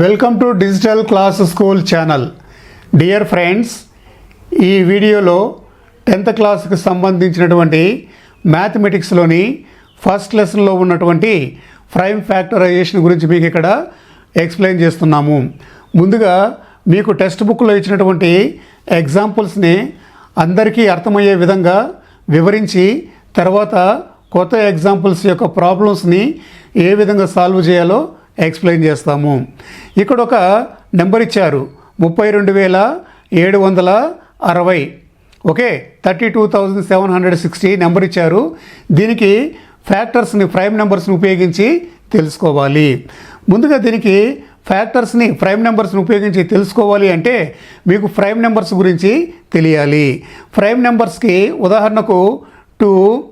Welcome to digital class school channel dear friends ఈ వీడియోలో tenth క్లాస్కి సంబంధించినటువంటి మ్యాథమెటిక్స్లోని ఫస్ట్ లెసన్లో ఉన్నటువంటి ప్రైమ్ ఫ్యాక్టరైజేషన్ గురించి మీకు ఇక్కడ ఎక్స్ప్లెయిన్ చేస్తున్నాము. ముందుగా మీకు టెక్స్ట్ బుక్లో ఇచ్చినటువంటి ఎగ్జాంపుల్స్ని అందరికీ అర్థమయ్యే విధంగా వివరించి తర్వాత కొత్త ఎగ్జాంపుల్స్ యొక్క ప్రాబ్లమ్స్ని ఏ విధంగా సాల్వ్ చేయాలో ఎక్స్ప్లెయిన్ చేస్తాము. ఇక్కడ ఒక నెంబర్ ఇచ్చారు. ముప్పై రెండు వేల ఏడు వందల అరవై. Okay? Thirty two thousand seven hundred sixty number ఇచ్చారు. దీనికి ఫ్యాక్టర్స్ని ప్రైమ్ నెంబర్స్ని ఉపయోగించి తెలుసుకోవాలి. ముందుగా దీనికి ఫ్యాక్టర్స్ని ప్రైమ్ నెంబర్స్ని ఉపయోగించి తెలుసుకోవాలి అంటే మీకు ప్రైమ్ నెంబర్స్ గురించి తెలియాలి. ప్రైమ్ నెంబర్స్కి ఉదాహరణకు two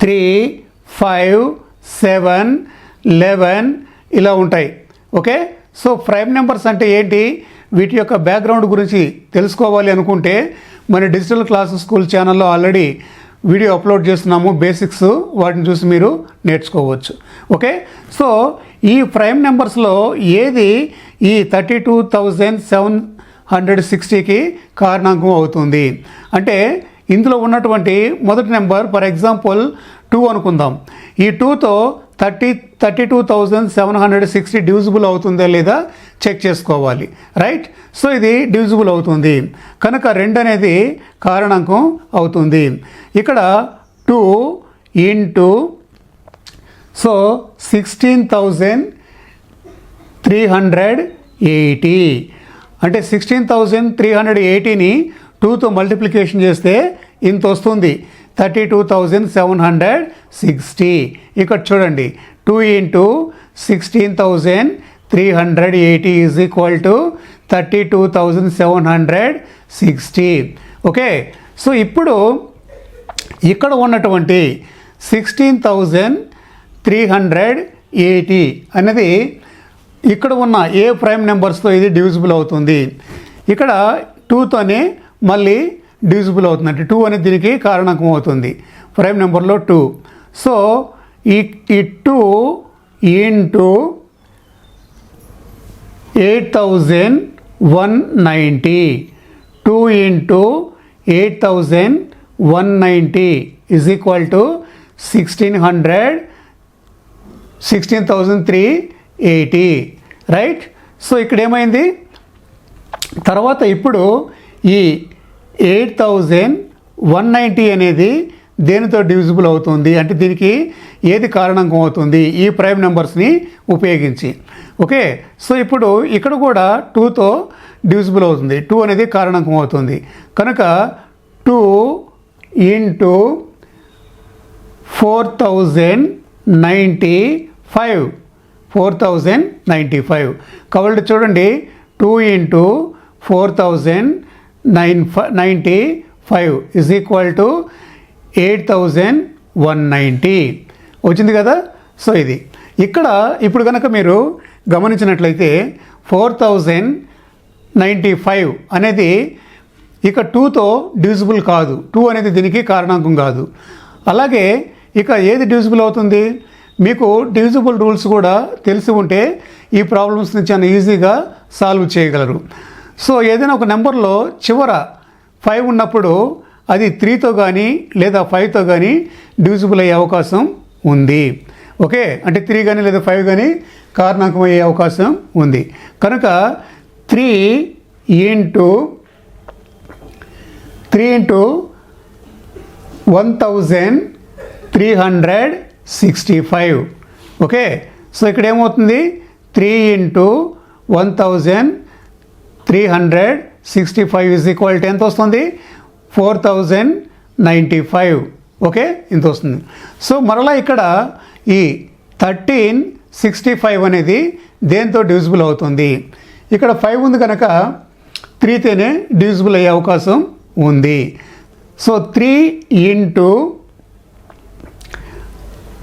three five seven eleven ఇలా ఉంటాయి. ఓకే? సో ప్రైమ్ నెంబర్స్ అంటే ఏంటి? వీటి యొక్క బ్యాక్గ్రౌండ్ గురించి తెలుసుకోవాలి అనుకుంటే మన డిజిటల్ క్లాస్ స్కూల్ ఛానల్లో ఆల్రెడీ వీడియో అప్లోడ్ చేస్తున్నాము బేసిక్స్ వాటిని చూసి మీరు నేర్చుకోవచ్చు. ఓకే? సో ఈ ప్రైమ్ నెంబర్స్లో ఏది ఈ thirty two thousand seven hundred సిక్స్టీకి కారణాంకం అవుతుంది? అంటే ఇందులో ఉన్నటువంటి మొదటి నెంబర్ ఫర్ ఎగ్జాంపుల్ టూ అనుకుందాం. ఈ టూతో thirty thirty two thousand seven hundred sixty divisible అవుతుందా లేదా చెక్ చేసుకోవాలి రైట్? సో ఇది డివిజిబుల్ అవుతుంది. కనుక రెండు అనేది కారణాంకం అవుతుంది. ఇక్కడ two into so sixteen thousand three hundred eighty. అంటే సిక్స్టీన్ థౌజండ్ త్రీ హండ్రెడ్ ఎయిటీని టూతో మల్టిప్లికేషన్ చేస్తే ఇంత వస్తుంది thirty two thousand seven hundred sixty. ఇక్కడ చూడండి two into sixteen thousand three hundred eighty is equal to thirty two thousand seven hundred sixty. Okay so ఇప్పుడు ఇక్కడ ఉన్నటువంటి sixteen thousand three hundred eighty అనేది ఇక్కడ ఉన్న ఏ ప్రైమ్ నెంబర్స్తో ఇది డివిజిబుల్ అవుతుంది. ఇక్కడ టూతోనే మళ్ళీ డివిజిబుల్ అవుతుందంటే టూ అనేది దీనికి కారణకం అవుతుంది. ప్రైమ్ నెంబర్లో టూ. సో ఈ ఈ two into eight thousand one ninety. Two into eight thousand one ninety is equal to sixteen hundred sixteen thousand three eighty right so ఇక్కడ ఏమైంది? తర్వాత ఇప్పుడు ఈ ఎయిట్ థౌజండ్ వన్ నైంటీ అనేది దేనితో డివిజిబుల్ అవుతుంది? అంటే దీనికి ఏది కారణంకం అవుతుంది? ఈ ప్రైమ్ నెంబర్స్ని ఉపయోగించి. ఓకే? సో ఇప్పుడు ఇక్కడ కూడా టూతో డివిజిబుల్ అవుతుంది. టూ అనేది కారణంకం అవుతుంది. కనుక two into four thousand ninety five. Four thousand ninety five. కాబట్టి చూడండి two into four thousand nine ninety five is equal to eight thousand one ninety వచ్చింది కదా? సో ఇది. ఇక్కడ ఇప్పుడు కనుక మీరు గమనించినట్లయితే ఫోర్ థౌజండ్ నైంటీ ఫైవ్ అనేది ఇక టూతో డివిజిబుల్ కాదు. టూ అనేది దీనికి కారణాంకం కాదు. అలాగే ఇక ఏది డివిజిబుల్ అవుతుంది? మీకు డివిజిబుల్ రూల్స్ కూడా తెలిసి ఉంటే ఈ ప్రాబ్లమ్స్ని చాలా ఈజీగా సాల్వ్ చేయగలరు. సో ఏదైనా ఒక నెంబర్లో చివర ఫైవ్ ఉన్నప్పుడు అది త్రీతో కానీ లేదా ఫైవ్తో కానీ డివిజిబుల్ అయ్యే అవకాశం ఉంది. ఓకే? అంటే త్రీ కానీ లేదా ఫైవ్ కానీ కారణాంకం అయ్యే అవకాశం ఉంది. కనుక three into three into one thousand three hundred sixty five okay? So ఇక్కడ ఏమవుతుంది? Three into one thousand three hundred sixty five is equal to ఎంత వస్తుంది? Four thousand ninety five okay ఇంత వస్తుంది. సో మరలా ఇక్కడ ఈ థర్టీన్ సిక్స్టీ ఫైవ్ అనేది దేంతో డివిజిబుల్ అవుతుంది? ఇక్కడ ఫైవ్ ఉంది కనుక త్రీతోనే డివిజిబుల్ అయ్యే అవకాశం ఉంది. So three into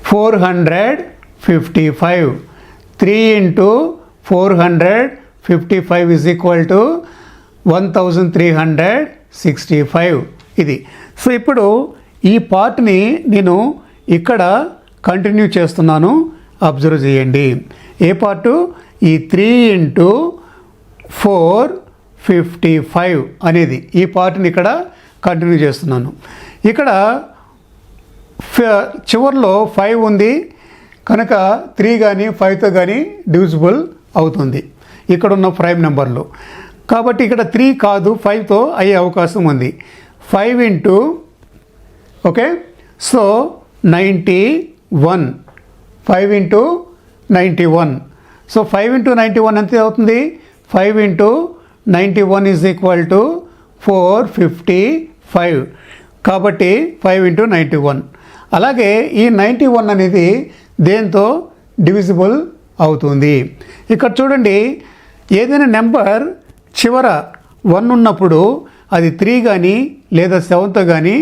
four hundred fifty five three into four hundred fifty five is equal to one thousand three hundred sixty five ఇది. సో ఇప్పుడు ఈ పార్ట్ని నేను ఇక్కడ కంటిన్యూ చేస్తున్నాను. అబ్జర్వ్ చేయండి. ఏ పార్టు ఈ three into four fifty five అనేది ఈ పార్ట్ని ఇక్కడ కంటిన్యూ చేస్తున్నాను. ఇక్కడ ఫ- చివర్లో ఫైవ్ ఉంది. కనుక త్రీ కానీ ఫైవ్తో కానీ డివిజిబుల్ అవుతుంది. ఇక్కడ ఉన్న ప్రైమ్ నెంబర్లు. కాబట్టి ఇక్కడ త్రీ కాదు ఫైవ్తో అయ్యే అవకాశం ఉంది. Five into okay? So ninety one. Five into ninety one. So five into ninety one ఎంత అవుతుంది? Five into ninety one is equal to four fifty five కాబట్టి ఫైవ్ ఇంటూ నైంటీ వన్. అలాగే ఈ నైంటీ వన్ అనేది దేంతో divisible అవుతుంది? ఇక్కడ చూడండి ఏదైనా నెంబర్ చివర వన్ ఉన్నప్పుడు అది త్రీ కానీ లేదా సెవెన్తో కానీ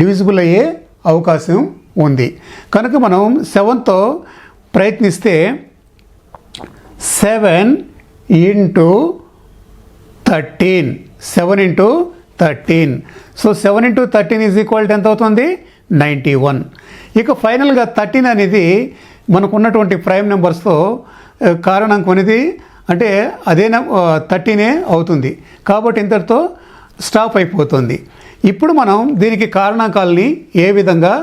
డివిజిబుల్ అయ్యే అవకాశం ఉంది. కనుక మనం సెవెన్తో ప్రయత్నిస్తే seven into thirteen seven into thirteen. So seven into thirteen is equal ఎంత అవుతుంది? Ninety one. ఇక ఫైనల్గా థర్టీన్ అనేది మనకున్నటువంటి ప్రైమ్ నెంబర్స్తో కారణం కొనేది. అనేది అంటే అదే థర్టీనే అవుతుంది. కాబట్టి ఇంతటితో స్టాప్ అయిపోతుంది. ఇప్పుడు మనం దీనికి కారణాంకాలని ఏ విధంగా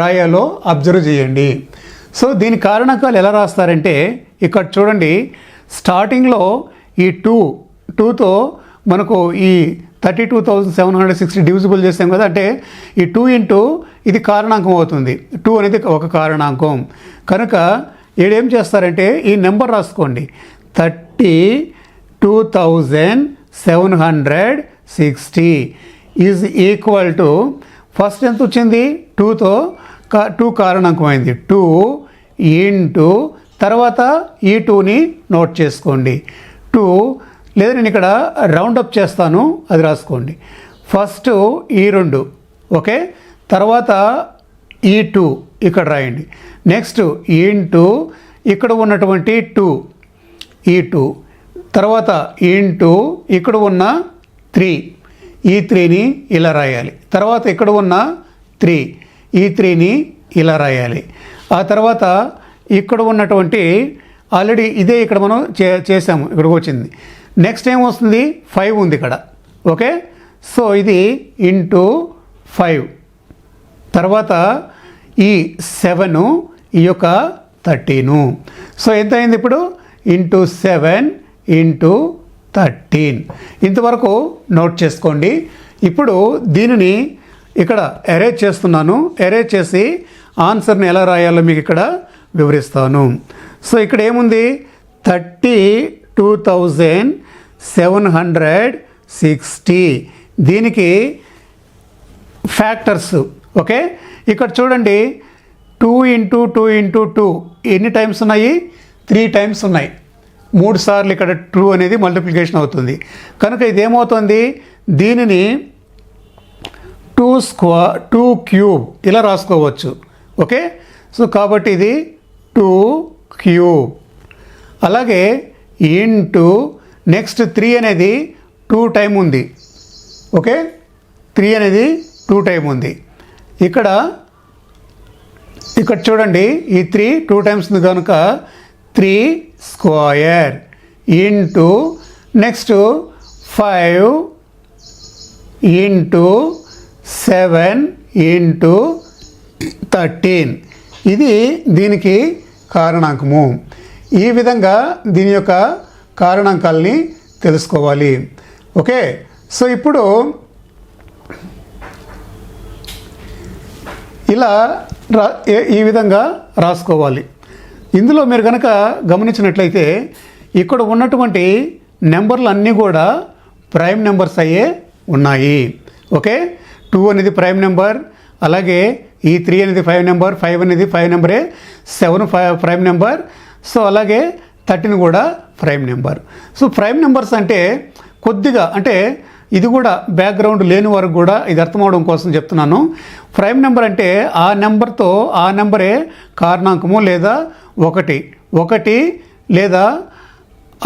రాయాలో అబ్జర్వ్ చేయండి. సో దీని కారణాకాలు ఎలా రాస్తారంటే ఇక్కడ చూడండి స్టార్టింగ్లో ఈ టూ టూతో మనకు ఈ thirty two thousand seven hundred sixty divisible చేస్తాం కదా అంటే ఈ టూ ఇంటూ ఇది కారణాంకం అవుతుంది. టూ అనేది ఒక కారణాంకం. కనుక ఈడేం చేస్తారంటే ఈ నెంబర్ రాసుకోండి. Thirty two thousand seven hundred sixty is equal to first ఎంత వచ్చింది? టూతో కా టూ కారణాంకం టూ ఇంటూ తర్వాత ఈ టూని నోట్ చేసుకోండి. టూ లేదా నేను ఇక్కడ రౌండ్ అప్ చేస్తాను అది రాసుకోండి. ఫస్ట్ ఈ రెండు ఓకే? తర్వాత ఈ టూ ఇక్కడ రాయండి. నెక్స్ట్ ఇంటూ ఇక్కడ ఉన్నటువంటి టూ ఈ టూ. తర్వాత ఇంటూ ఇక్కడ ఉన్న త్రీ. ఈ త్రీని ఇలా రాయాలి. తర్వాత ఇక్కడ ఉన్న త్రీ. ఈ త్రీని ఇలా రాయాలి. ఆ తర్వాత ఇక్కడ ఉన్నటువంటి ఆల్రెడీ ఇదే ఇక్కడ మనం చే చేసాము. ఇక్కడికి వచ్చింది. నెక్స్ట్ ఏం వస్తుంది? ఫైవ్ ఉంది ఇక్కడ. ఓకే సో ఇది ఇంటూ ఫైవ్ తర్వాత ఈ సెవెన్ ఈ యొక్క థర్టీను సో ఎంత అయింది ఇప్పుడు? Into seven into thirteen. ఇంతవరకు నోట్ చేసుకోండి. ఇప్పుడు దీనిని ఇక్కడ అరేంజ్ చేస్తున్నాను. అరేంజ్ చేసి ఆన్సర్ని ఎలా రాయాలో మీకు ఇక్కడ వివరిస్తాను. సో ఇక్కడ ఏముంది? Thirty two thousand seven hundred sixty. దీనికి ఫ్యాక్టర్స్ ఓకే? ఇక్కడ చూడండి. Two into two into two ఎన్ని టైమ్స్ ఉన్నాయి? త్రీ టైమ్స్ ఉన్నాయి. మూడు సార్లు ఇక్కడ టూ అనేది మల్టిప్లికేషన్ అవుతుంది. కనుక ఇది ఏమవుతుంది దీనిని టూ స్క్వా టూ క్యూబ్ ఇలా రాసుకోవచ్చు. ఓకే? సో కాబట్టి ఇది టూ క్యూబ్. అలాగే ఇంటూ నెక్స్ట్ త్రీ అనేది టూ టైం ఉంది. ఓకే? త్రీ అనేది టూ టైం ఉంది. ఇక్కడ ఇక్కడ చూడండి ఈ త్రీ టూ టైమ్స్ ఉంది కనుక three square into next five into seven into thirteen. ఇది దీనికి కారణాంకము. ఈ విధంగా దీని యొక్క కారణాంకాల్ని తెలుసుకోవాలి. ఓకే? సో ఇప్పుడు ఇలా రా ఈ విధంగా రాసుకోవాలి. ఇందులో మీరు కనుక గమనించినట్లయితే ఇక్కడ ఉన్నటువంటి నెంబర్లు అన్నీ కూడా ప్రైమ్ నెంబర్స్ అయ్యే ఉన్నాయి. ఓకే? టూ అనేది ప్రైమ్ నెంబర్ అలాగే ఈ త్రీ అనేది ఫైవ్ నెంబర్ ఫైవ్ అనేది ఫైవ్ నెంబరే seven five prime number so అలాగే థర్టీన్ కూడా prime number. So prime numbers అంటే కొద్దిగా అంటే ఇది కూడా బ్యాక్గ్రౌండ్ లేని వరకు కూడా ఇది అర్థమవడం కోసం చెప్తున్నాను. ప్రైమ్ నెంబర్ అంటే ఆ నెంబర్తో ఆ నెంబరే కారణాంకము లేదా ఒకటి. ఒకటి లేదా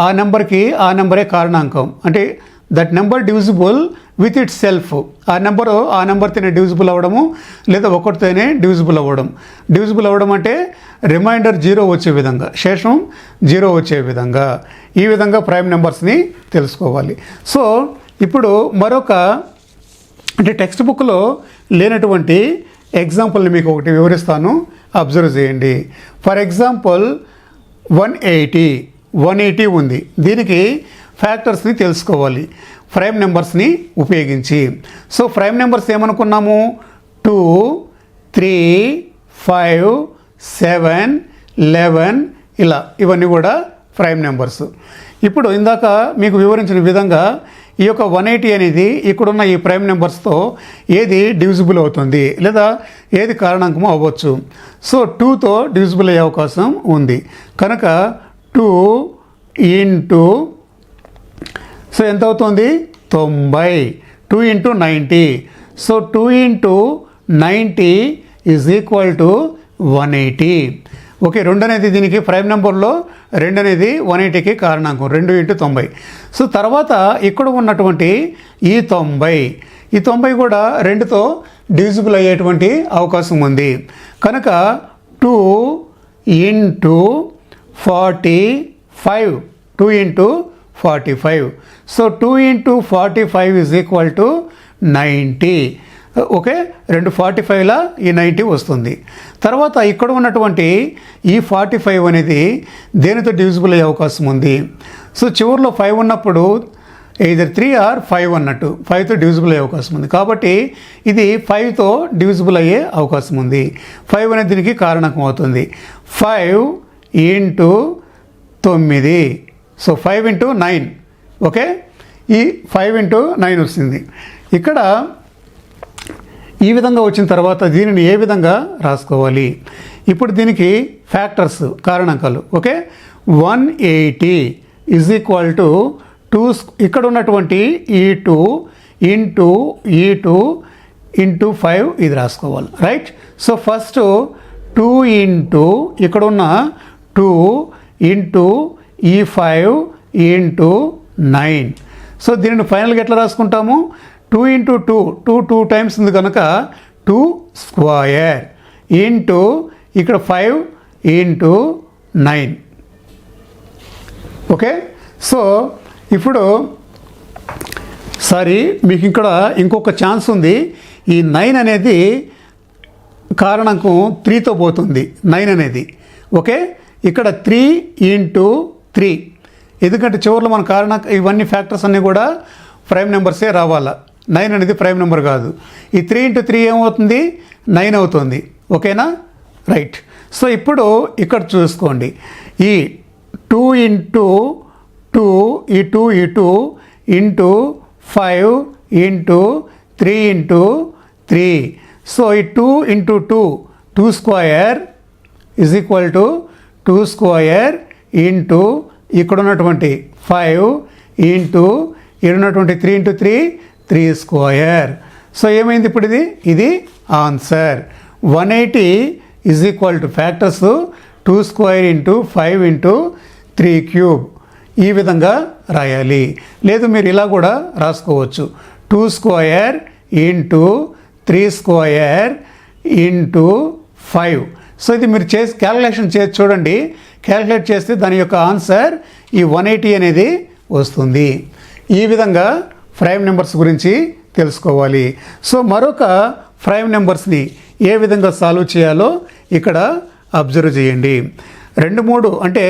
ఆ నెంబర్కి ఆ నెంబరే కారణాంకం. అంటే that number divisible with itself ఆ నెంబరు ఆ నెంబర్తోనే డివిజిబుల్ అవ్వడము లేదా ఒకటితోనే డివిజిబుల్ అవ్వడం డివిజిబుల్ అవ్వడం అంటే రిమైండర్ జీరో వచ్చే విధంగా శేషం జీరో వచ్చే విధంగా. ఈ విధంగా ప్రైమ్ నెంబర్స్ని తెలుసుకోవాలి. సో ఇప్పుడు మరొక అంటే టెక్స్ట్ బుక్లో లేనటువంటి ఎగ్జాంపుల్ని మీకు ఒకటి వివరిస్తాను. అబ్జర్వ్ చేయండి. For example one eighty one eighty ఉంది. దీనికి ఫ్యాక్టర్స్ని తెలుసుకోవాలి. ప్రైమ్ నెంబర్స్ని ఉపయోగించి. So prime numbers ఏమనుకున్నాము? Two three five seven eleven ఇలా. ఇవన్నీ కూడా ప్రైమ్ నెంబర్స్ ఇప్పుడు ఇందాక మీకు వివరించిన విధంగా ఈ యొక్క వన్ ఎయిటీ అనేది ఇక్కడున్న ఈ ప్రైమ్ నెంబర్స్తో ఏది డివిజిబుల్ అవుతుంది లేదా ఏది కారణాంకమో అవ్వచ్చు. సో టూతో డివిజిబుల్ అయ్యే అవకాశం ఉంది. కనుక టూ ఇంటూ సో ఎంత అవుతుంది? తొంభై. Two into ninety. So two into ninety is equal to one eighty. Okay రెండు అనేది దీనికి ప్రైమ్ నెంబర్లో రెండు అనేది వన్ ఎయిటీకి కారణాంకం రెండు ఇంటూ తొంభై. సో తర్వాత ఇక్కడ ఉన్నటువంటి ఈ తొంభై. ఈ తొంభై కూడా రెండుతో డివిజిబుల్ అయ్యేటువంటి అవకాశం ఉంది. కనుక two into forty five two into forty five so two into forty five is equal to ninety okay రెండు ఫార్టీ ఫైవ్లా ఈ నైంటీ వస్తుంది. తర్వాత ఇక్కడ ఉన్నటువంటి ఈ ఫార్టీ ఫైవ్ అనేది దేనితో డివిజిబుల్ అయ్యే అవకాశం ఉంది? సో చివరిలో ఫైవ్ ఉన్నప్పుడు ఇదర్ త్రీ ఆర్ ఫైవ్ అన్నట్టు ఫైవ్తో డివిజిబుల్ అయ్యే అవకాశం ఉంది. కాబట్టి ఇది ఫైవ్తో డివిజిబుల్ అయ్యే అవకాశం ఉంది. ఫైవ్ అనేది దీనికి కారణకం అవుతుంది. ఫైవ్ ఇంటూ తొమ్మిది. So five into nine okay? ఈ ఫైవ్ ఇంటూ నైన్ వస్తుంది. ఇక్కడ ఈ విధంగా వచ్చిన తర్వాత దీనిని ఏ విధంగా రాసుకోవాలి? ఇప్పుడు దీనికి factors కారణాంకాలు okay? One eighty is equal to two ఇక్కడ ఉన్నటువంటి ఈ టూ ఇంటూ ఈ టూ ఇంటూ ఫైవ్ ఇది రాసుకోవాలి right so first two into ఇక్కడ ఉన్న టూ ఇంటూ ఈ ఫైవ్ ఇంటూ నైన్ సో దీనిని ఫైనల్గా ఎట్లా రాసుకుంటాము? Two into two two two times ఉంది కనుక టూ స్క్వయర్ ఇంటూ ఇక్కడ five into nine. Okay? So ఇప్పుడు సారీ మీకు ఇక్కడ ఇంకొక ఛాన్స్ ఉంది. ఈ నైన్ అనేది కారణంకం త్రీతో పోతుంది. నైన్ అనేది. ఓకే? ఇక్కడ త్రీ ఇంటూ త్రీ. ఎందుకంటే చివరిలో మన కారణ ఇవన్నీ ఫ్యాక్టర్స్ అన్నీ కూడా ప్రైమ్ నెంబర్సే రావాలా? నైన్ అనేది ప్రైమ్ నెంబర్ కాదు. ఈ త్రీ ఇంటూ త్రీ ఏమవుతుంది? నైన్ అవుతుంది. ఓకేనా? రైట్. సో ఇప్పుడు ఇక్కడ చూసుకోండి. ఈ టూ ఇంటూ టూ ఈ టూ ఈ two into five into three into three. So ఈ two into two two square is equal to two square into ఇక్కడ ఉన్నటువంటి ఫైవ్ ఇంటూ ఇక్కడ ఉన్నటువంటి three into three three square so ఏమైంది ఇప్పుడు ఇది ఇది answer one eighty is equal to factors two square into five into three cube ఈ విధంగా రాయాలి. లేదు మీరు ఇలా కూడా రాసుకోవచ్చు. Two square into three square into five so ఇది మీరు చేసి క్యాలిక్యులేషన్ చేసి చూడండి. క్యాలిక్యులేట్ చేస్తే దాని యొక్క ఆన్సర్ ఈ వన్ ఎయిటీ అనేది వస్తుంది. ఈ విధంగా ప్రైమ్ నెంబర్స్ గురించి తెలుసుకోవాలి. సో మరొక ప్రైమ్ నెంబర్స్ని ఏ విధంగా సాల్వ్ చేయాలో ఇక్కడ అబ్జర్వ్ చేయండి. రెండు మూడు అంటే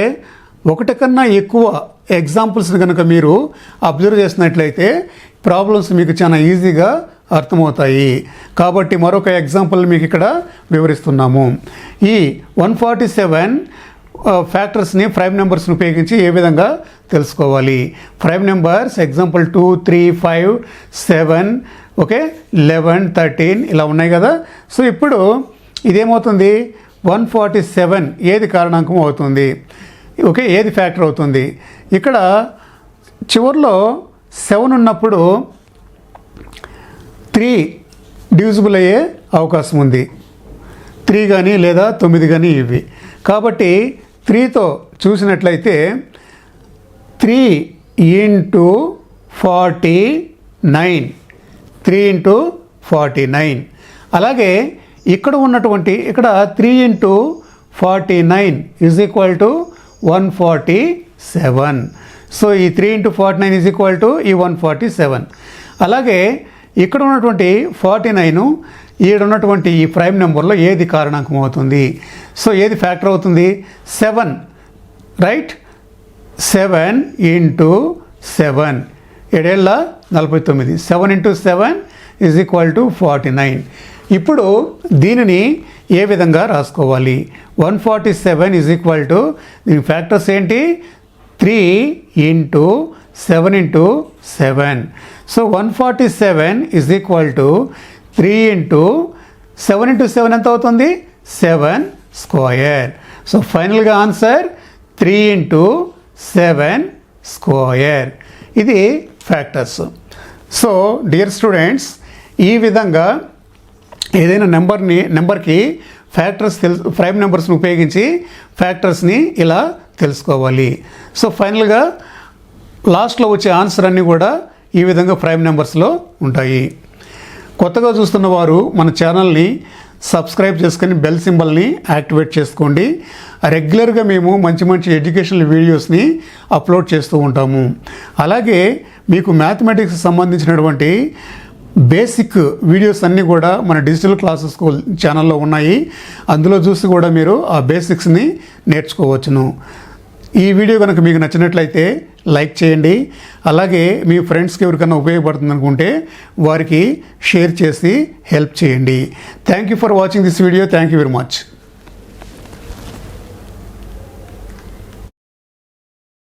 ఒకటి కన్నా ఎక్కువ ఎగ్జాంపుల్స్ని కనుక మీరు అబ్జర్వ్ చేసినట్లయితే ప్రాబ్లమ్స్ మీకు చాలా ఈజీగా అర్థమవుతాయి. కాబట్టి మరొక ఎగ్జాంపుల్ మీకు ఇక్కడ వివరిస్తున్నాము. ఈ వన్ ఫార్టీ సెవెన్ ఫ్యాక్టర్స్ని ప్రైమ్ నెంబర్స్ని ఉపయోగించి ఏ విధంగా తెలుసుకోవాలి. Prime numbers example two three five seven okay eleven thirteen ఇలా ఉన్నాయి కదా. సో ఇప్పుడు ఇదేమవుతుంది? వన్ ఫార్టీ సెవెన్ ఏది కారణాంకం అవుతుంది? ఓకే ఏది ఫ్యాక్టర్ అవుతుంది? ఇక్కడ చివరిలో సెవెన్ ఉన్నప్పుడు త్రీ డివిజిబుల్ అయ్యే అవకాశం ఉంది. త్రీ కానీ లేదా తొమ్మిది కానీ ఇవి. కాబట్టి త్రీతో చూసినట్లయితే three into forty nine. Three into forty nine. అలాగే ఇక్కడ ఉన్నటువంటి ఇక్కడ three into forty nine is equal to one forty seven so ఈ three into forty nine is equal to ఈ వన్ ఫార్టీ సెవెన్ అలాగే ఇక్కడ ఉన్నటువంటి ఫార్టీ నైన్ ఈడ ఉన్నటువంటి ఈ ప్రైమ్ నెంబర్లో ఏది కారణాంకం అవుతుంది? సో ఏది ఫ్యాక్టర్ అవుతుంది? Seven. Right seven into seven. ఏడేళ్ళ? నలభై తొమ్మిది. Seven into seven is equal to forty nine ఇప్పుడు దీనిని ఏ విధంగా రాసుకోవాలి? One forty seven is equal to దీని ఫ్యాక్టర్స్ ఏంటి? Three into seven into seven so one forty seven is equal to three into seven into seven ఎంత అవుతుంది? Seven square so ఫైనల్గా answer three into seven square ఇది factors so dear students ఈ విధంగా ఏదైనా నెంబర్ని నెంబర్కి ఫ్యాక్టర్స్ తెలుసు ప్రైమ్ నెంబర్స్ని ఉపయోగించి ఫ్యాక్టర్స్ని ఇలా తెలుసుకోవాలి. సో ఫైనల్గా లాస్ట్లో వచ్చే ఆన్సర్ అన్నీ కూడా ఈ విధంగా ప్రైమ్ నెంబర్స్లో ఉంటాయి. కొత్తగా చూస్తున్న వారు మన ఛానల్ని సబ్స్క్రైబ్ చేసుకొని బెల్ సింబల్ని యాక్టివేట్ చేసుకోండి. రెగ్యులర్గా మేము మంచి మంచి ఎడ్యుకేషనల్ వీడియోస్ని అప్లోడ్ చేస్తూ ఉంటాము. అలాగే మీకు మ్యాథమెటిక్స్ సంబంధించినటువంటి బేసిక్ వీడియోస్ అన్నీ కూడా మన డిజిటల్ క్లాసెస్ స్కూల్ ఛానల్లో ఉన్నాయి. అందులో చూసి కూడా మీరు ఆ బేసిక్స్ని నేర్చుకోవచ్చును. ఈ వీడియో కనుక మీకు నచ్చినట్లయితే లైక్ చేయండి. అలాగే మీ ఫ్రెండ్స్కి ఎవరికైనా ఉపయోగపడుతుంది అనుకుంటే వారికి షేర్ చేసి హెల్ప్ చేయండి. Thank you for watching this video thank you very much